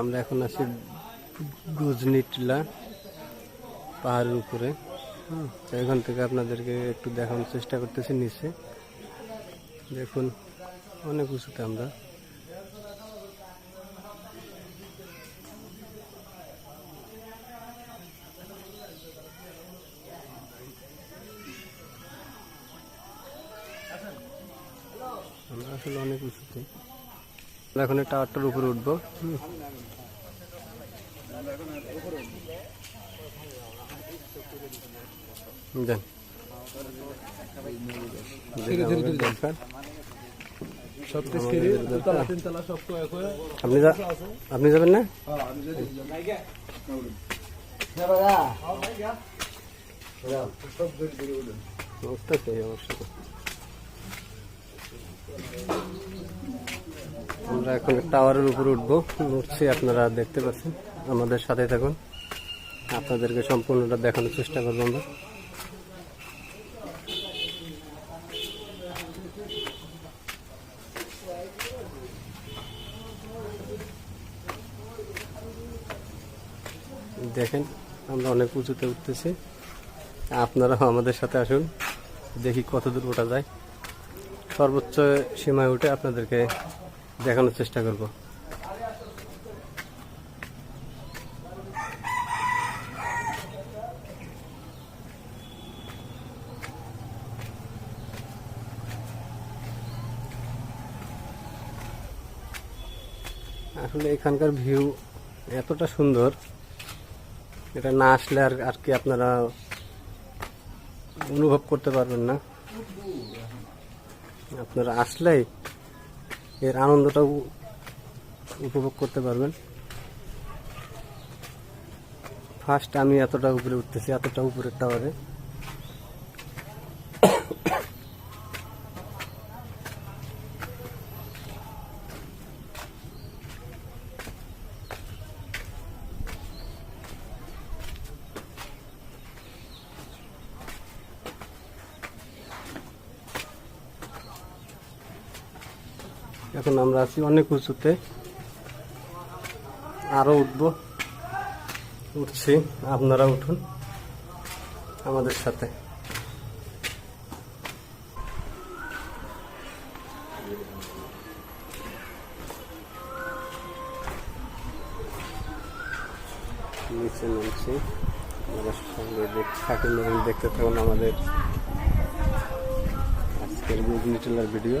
আমরা এখন আছি গুজনি টিলা পাহাড়ের উপরে। হুম, এখান থেকে আপনাদেরকে একটু দেখানোর চেষ্টা করতেছি নিচে। দেখুন অনেক উঁচুতে আমরা। আমরা আসলে অনেক উঁচুতে আমরা এখন এই টাওয়ারটার উপরে উঠবো হুম। দেন দেখান। আপনি যা- আপনি যাবেন না উঠতেছে অবশ্যই আমরা এখন টাওয়ারের উপরে উঠবো। উঠছি, আপনারা দেখতে পাচ্ছেন। আমাদের সাথে থাকুন। আপনাদেরকে সম্পূর্ণটা দেখানোর চেষ্টা করব আমরা। দেখেন, আমরা অনেক উঁচুতে উঠতেছি। আপনারাও আমাদের সাথে আসুন। দেখি কত দূর ওঠা যায়। সর্বোচ্চ সীমায় উঠে আপনাদেরকে দেখানোর চেষ্টা করব। আসলে এখানকার ভিউ এতটা সুন্দর, এটা না আসলে আর আর কি আপনারা অনুভব করতে পারবেন না। আপনারা আসলেই এর আনন্দটাও উপভোগ করতে পারবেন। ফার্স্ট আমি এতটা উপরে উঠতেছি এতটা উপরের টাওয়ারে এখন আমরা আছি অনেক উঁচুতে। আরও উঠবো। উঠছি। আপনারা উঠুন আমাদের সাথে। নিচে নামছি। দেখতে থাকুন আমাদের আজকের ভিডিও।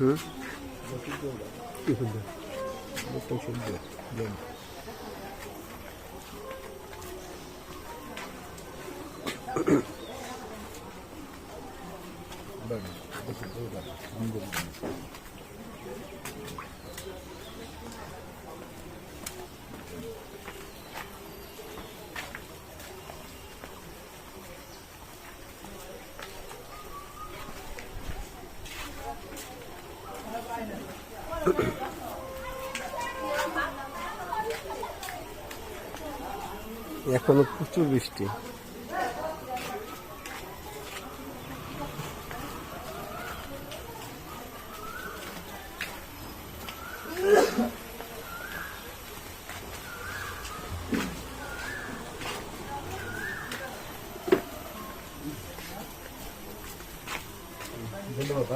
응? 이건데. 못 보시는데. 네. 안 보고 안 보고 এখনও প্রচুর বৃষ্টি। ধন্যবাদ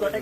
কটে